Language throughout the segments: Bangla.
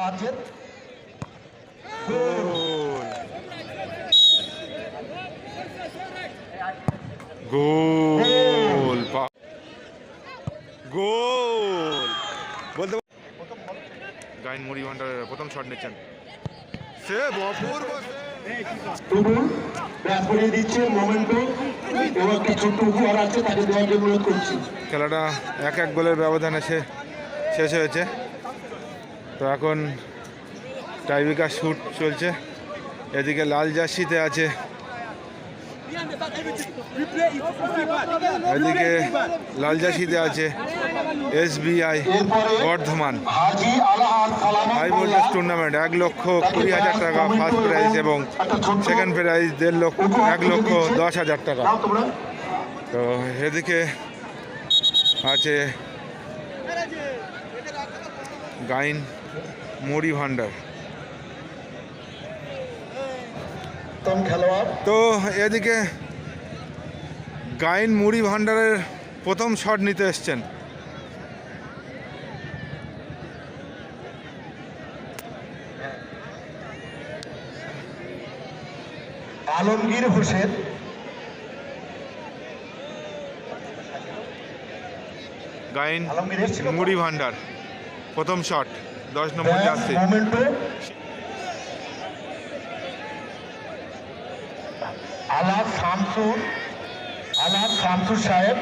সাহায্যের গোল। গোল। বলতে গাইন মুড়ি ভান্ডারের প্রথম শট নিচ্ছেন। সে অপূর্ব খেলাটা এক এক গোলের ব্যবধানে সে শেষ হয়েছে। তো এখন টাইবিকার শ্যুট চলছে। এদিকে লাল জার্সিতে আছে। এদিকে লাল জার্সিতে আছে এসবিআই, বর্ধমান। হাই টুর্নামেন্ট এক লক্ষ কুড়ি হাজার টাকা ফার্স্ট প্রাইজ এবং সেকেন্ড প্রাইজ দেড় লক্ষ, এক লক্ষ দশ হাজার টাকা। তো এদিকে আছে গাইন। মুড়ি ভান্ডার। তো এদিকে গাইন মুড়ি ভান্ডারের প্রথম শট নিতে এসছেন। আলমগীর হোসেন। গাইন? মুড়ি ভান্ডার প্রথম শট। দশ নম্বর ব্যাস জার্সি। আলাদ শামসুর আলাদ শামসুর সাহেব।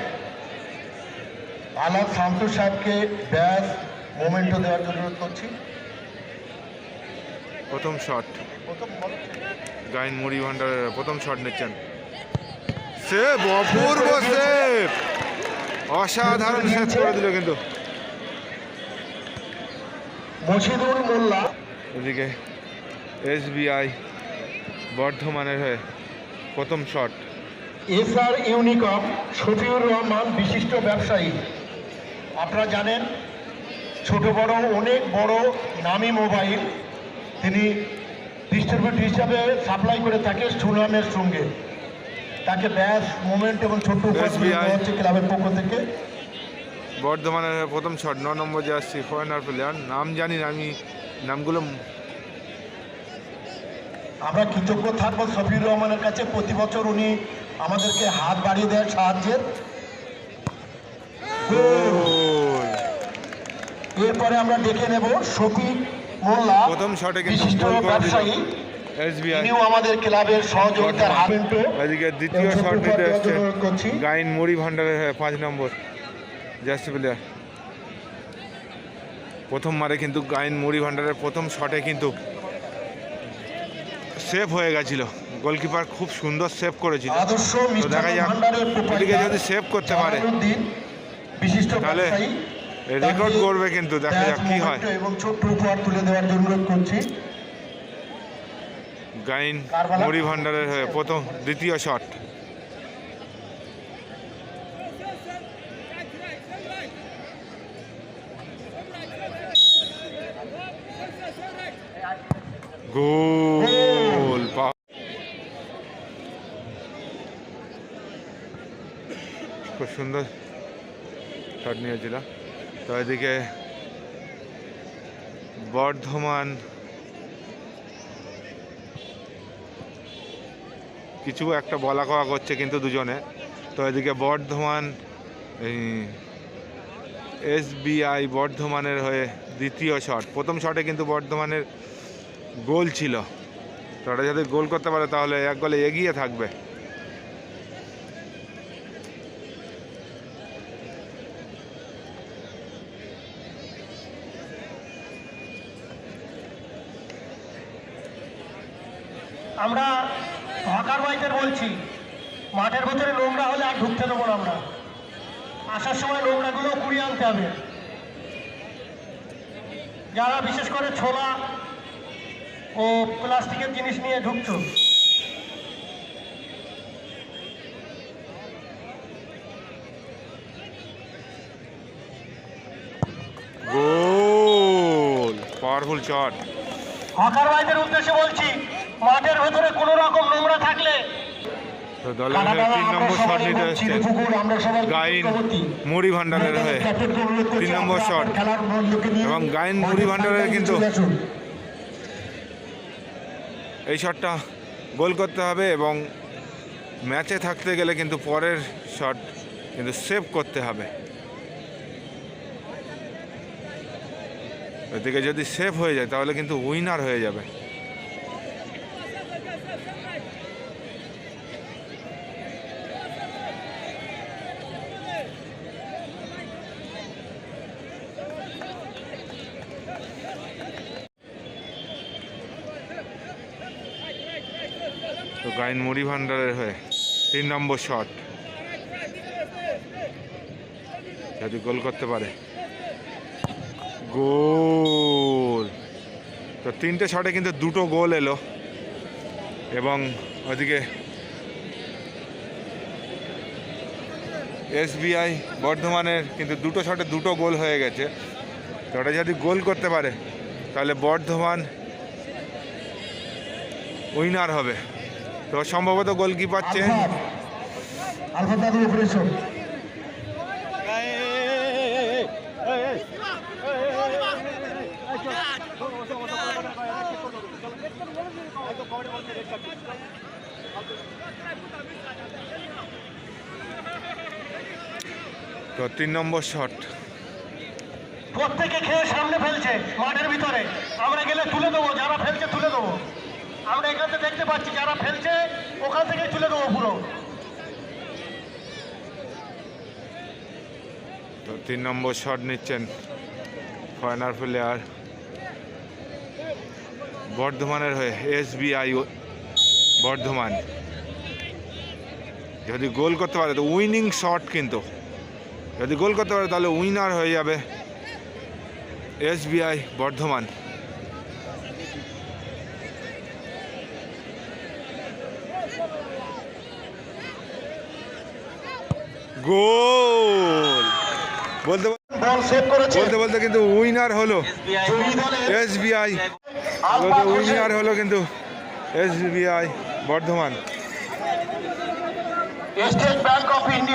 আলাদ শামসুর সাহেবকে ব্যাস মোমেন্টো দেওয়ার জন্য অনুরোধ করছি। প্রথম শট গাইন মুড়ি ভান্ডারের প্রথম শট নিচ্ছেন। সেভ অপূর্ব সেভ অসাধারণ সেভ করে দিল কিন্তু। মশিদুল মোল্লা। এদিকে এসবিআই বর্ধমানের হয়ে প্রথম shot. SR Unicom Shafiur Rahman বিশিষ্ট ব্যবসায়ী। আপনারা জানেন ছোট বড় অনেক বড় নামি মোবাইল। তিনি ডিস্ট্রিবিউট হিসাবে সাপ্লাই করে থাকে সুনামের সঙ্গে। তাকে ব্যাস মোমেন্ট এবং ছোট্ট ক্লাবের পক্ষ থেকে। বর্ধমানের প্রথম শট ন নম্বর জার্সি ফরেনার প্লেয়ার নাম জানি না আমি নামগুলো আমরা কৃতজ্ঞ থাকব শফিউর রহমানের কাছে। প্রতি বছর উনি আমাদেরকে হাত বাড়িয়ে দেওয়ার সাহায্যের এরপরে আমরা ডেকে নেব শফিক মোল্লা প্রথম শটে কিন্তু ব্যবসায়ী। এসবিআই। আমাদের ক্লাবের সহযোগিতার হাত এদিকে দ্বিতীয় শট অনুরোধ করছি। গাইন মুড়ি ভান্ডারের পাঁচ নম্বর। জার্সি প্লেয়ার প্রথম মারে কিন্তু গাইন মুড়ি ভান্ডারের প্রথম শটে কিন্তু সেভ হয়ে গেছিল। গোলকিপার খুব সুন্দর সেভ করেছিল। তো দেখা যাক এদিকে যদি সেভ করতে পারে। বিশিষ্ট তাহলে রেকর্ড করবে কিন্তু দেখা যাক কি হয়। ব্যাস এবং ছোট্ট উপহার তুলে দেওয়ার জন্য করছি। গাইন? মুড়ি ভান্ডারের হয়ে প্রথম দ্বিতীয় শট গোল খুব সুন্দর শট নিয়েছিল। তো এদিকে বর্ধমান কিছু একটা বলা কওয়া করছে কিন্তু দুজনে। তো এদিকে বর্ধমান এসবিআই বর্ধমানের হয়ে দ্বিতীয় শট। প্রথম শটে কিন্তু বর্ধমানের গোল ছিল। তো ওটা যদি গোল করতে পারে, তাহলে এক গোলে এগিয়ে থাকবে। আমরা হকার ভাইদের বলছি, মাঠের ভেতরে নোংরা হলে আর ঢুকতে দেবো না আমরা। আসার সময় নোংরাগুলো কুড়িয়ে আনতে হবে। যারা বিশেষ করে ছোলা প্লাস্টিকের জিনিস নিয়ে ঢুকছো? গোল। Powerful shot. হকার ভাইদের উদ্দেশ্যে বলছি মাঠের ভেতরে কোনো রকম নোংরা থাকলে তো দলের তিন নম্বর শট নিতে এসছে। গাইন মুড়ি ভান্ডারের হয়ে। তিন নম্বর শট। এবং গাইন মুড়ি ভান্ডারের কিন্তু এই শটটা গোল করতে হবে এবং ম্যাচে থাকতে গেলে কিন্তু পরের শট কিন্তু সেভ করতে হবে। ওদিকে যদি সেভ হয়ে যায় তাহলে কিন্তু উইনার হয়ে যাবে। তো গাইন মুড়ি ভান্ডারের হয়ে তিন নম্বর শট। যদি গোল করতে পারে। গোল। তো তিনটে শটে কিন্তু দুটো গোল এলো। এবং ওদিকে এসবিআই বর্ধমানের কিন্তু দুটো শটে দুটো গোল হয়ে গেছে। তো ওটা যদি গোল করতে পারে, তাহলে বর্ধমান উইনার হবে। তো সম্ভবত গোলকিপার চেঞ্জ। তো তিন নম্বর শট। প্রত্যেকে খেয়ে সামনে ফেলছে মাঠের ভিতরে। আমরা গেলে তুলে দেবো যারা ফেলছে তুলে দেবো। আমরা এখান থেকে দেখতে পাচ্ছি যারা ফেলছে, ওখান থেকে তুলে দেবো পুরো। তো তিন নম্বর শট নিচ্ছেন ফরেনার প্লেয়ার বর্ধমানের হয়ে এসবিআই বর্ধমান। যদি গোল করতে পারে, তো উইনিং শট কিন্তু। যদি গোল করতে পারে, তাহলে উইনার হয়ে যাবে এসবিআই বর্ধমান। গোল। বলতে বল বলতে বলতে কিন্তু উইনার হলো। এস এসবিআই আলফা উইনার হলো কিন্তু SBI Bardhaman. State Bank of India.